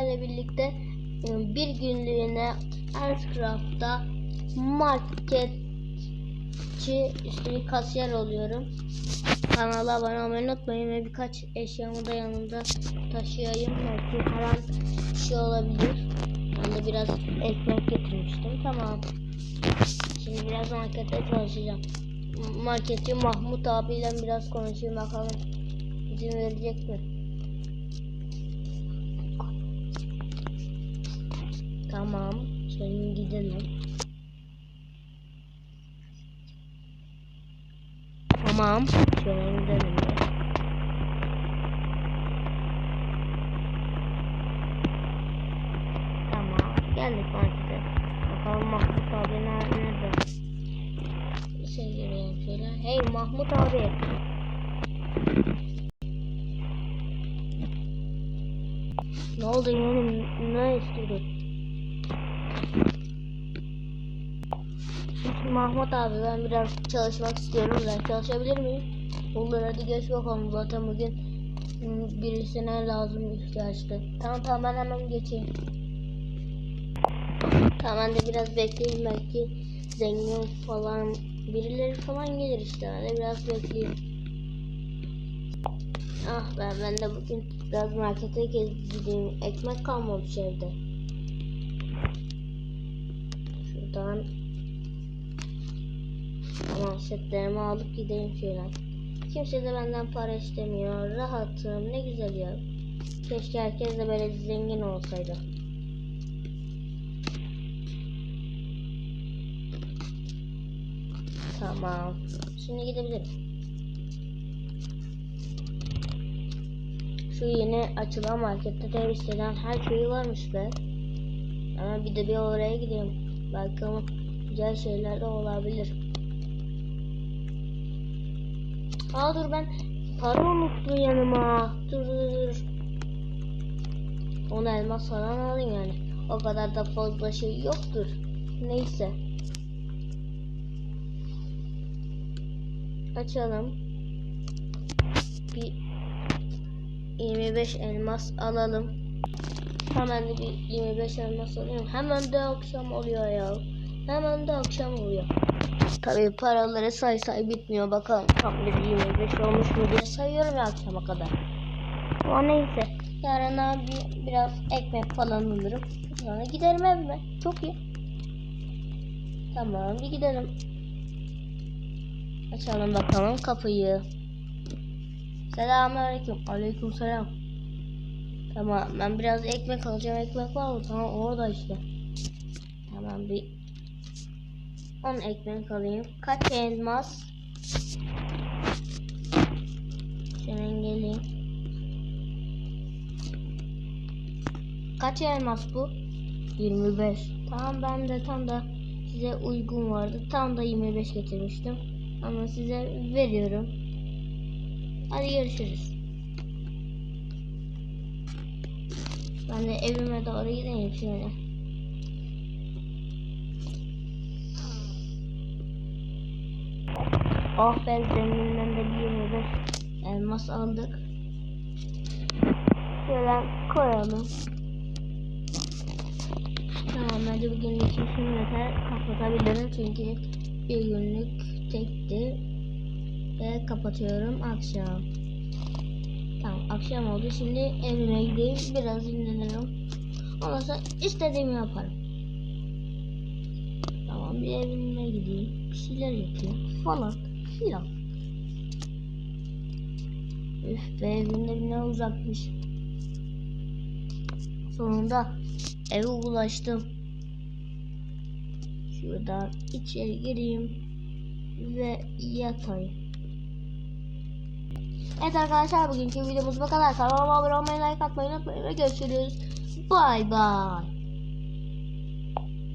sizlerle birlikte e, bir günlüğüne Earthcraft'ta marketçi üstelik kasiyer oluyorum. Kanala abone olmayı unutmayın ve birkaç eşyamı da yanımda taşıyayım. Belki her bir şey olabilir. Ben de biraz ekmek getirmiştim. Tamam. Şimdi biraz markette çalışacağım. Marketçi Mahmut abiyle biraz konuşayım bakalım. İzin verecek mi? Tamam. Şimdi gidelim. Tamam. Şöyle gidelim. de. Tamam. Geldik markete. Bakalım Mahmut abi ner- nerede? Şey şöyle. Hey Mahmut abi. Ne oldu yeğenim? Ne istedin? Mahmut abi ben biraz çalışmak istiyorum. Ben çalışabilir miyim? Olur hadi geç bakalım. Zaten bugün hmm, birisine lazım ihtiyaçtı. Tamam tamam ben hemen geçeyim. Tamam de biraz bekleyeyim belki zengin falan birileri falan gelir işte. Ben de biraz bekleyeyim. Ah ben, ben de bugün biraz markete gideyim. Ekmek kalmamış evde. Şuradan Tamam alıp gideyim şöyle. Kimse de benden para istemiyor. Rahatım. Ne güzel ya. Keşke herkes de böyle zengin olsaydı. Tamam. Şimdi gidebilirim. Şu yeni açılan markette de istenen her şeyi varmış be. Ama bir de bir oraya gideyim. Belki ama güzel şeyler de olabilir. Aa dur ben para unuttum yanıma. Dur dur dur. Onu elmas falan alayım yani. O kadar da fazla şey yoktur. Neyse. Açalım. Bir 25 elmas alalım. Hemen de bir 25 elmas alıyorum. Hemen de akşam oluyor ya. Hemen de akşam oluyor. Tabii paraları say say bitmiyor. Bakalım tam bir 25 olmuş mu diye sayıyorum akşama kadar. Ama neyse. Yarın bir, biraz ekmek falan alırım. Sonra giderim evime. Çok iyi. Tamam bir gidelim. Açalım bakalım kapıyı. Selamünaleyküm. Aleyküm selam. Tamam ben biraz ekmek alacağım. Ekmek var mı? Tamam orada işte. Tamam bir 10 ekmek alayım. Kaç elmas? Senin geleyim. Kaç elmas bu? 25. Tamam ben de tam da size uygun vardı. Tam da 25 getirmiştim. Ama size veriyorum. Hadi görüşürüz. Ben de evime doğru gideyim şöyle. Oh be zengininden de bir 25 elmas aldık. Şöyle koyalım. Tamam hadi bugünlük işim yeter. Kapatabilirim çünkü bir günlük tekti. Ve kapatıyorum akşam. Tamam akşam oldu. Şimdi evime gideyim. Biraz dinlenirim. Ondan sonra istediğimi yaparım. Tamam bir evime gideyim. Bir şeyler yapayım falan filan. Üf be evimde ne uzakmış. Sonunda eve ulaştım. Şuradan içeri gireyim ve yatayım. Evet arkadaşlar bugünkü videomuz bu kadar. Kanalıma abone olmayı, like atmayı unutmayın ve görüşürüz. Bye bye.